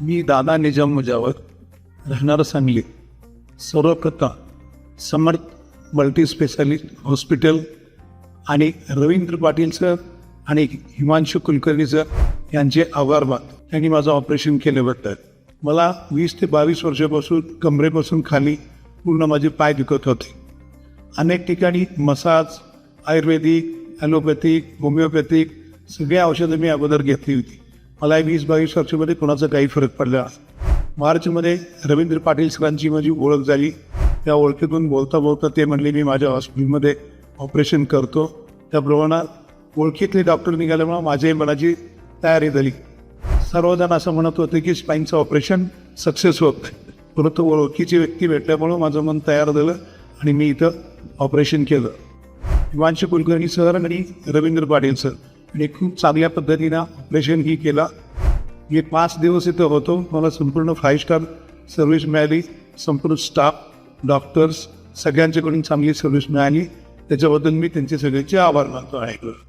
मी दादा निजाम मुजावर राहणार सांगली. सर्वप्रथम समर्थ मल्टीस्पेशालिस्ट हॉस्पिटल आणि रवींद्र पाटील सर आणि हिमांशू कुलकर्णी सर यांचे आभार मानतो त्यांनी माझं ऑपरेशन केल्याबद्दल. मला वीस ते बावीस वर्षापासून कमरेपासून खाली पूर्ण माझे पाय दुखत होते. अनेक ठिकाणी मसाज आयुर्वेदिक ॲलोपॅथिक होमिओपॅथिक सगळ्या औषधं मी अगोदर घेतली होती. मला वीस बावीस वर्षामध्ये कोणाचा काही फरक पडला. मार्चमध्ये रवींद्र पाटील सरांची माझी ओळख झाली. त्या ओळखीतून बोलता बोलता ते म्हणले मी माझ्या हॉस्पिटलमध्ये ऑपरेशन करतो. त्याप्रमाणे ओळखीतले डॉक्टर निघाल्यामुळे माझ्याही मनाची तयारी झाली. सर्वजण असं म्हणत होते की स्पाईनचं ऑपरेशन सक्सेस होत. परंतु ओळखीची व्यक्ती भेटल्यामुळं माझं मन तयार झालं आणि मी इथं ऑपरेशन केलं. हिमांशु कुलकर्णी सर आणि रवींद्र पाटील सर. आणि खूप चांगल्या पद्धतीनं ऑपरेशन ही केला. मी पाच दिवस इथं होतो. मला संपूर्ण फाईव्ह स्टार सर्व्हिस मिळाली. संपूर्ण स्टाफ डॉक्टर्स सगळ्यांच्याकडून चांगली सर्व्हिस मिळाली. त्याच्याबद्दल मी त्यांचे सगळ्यांचे आभार मानतो आहे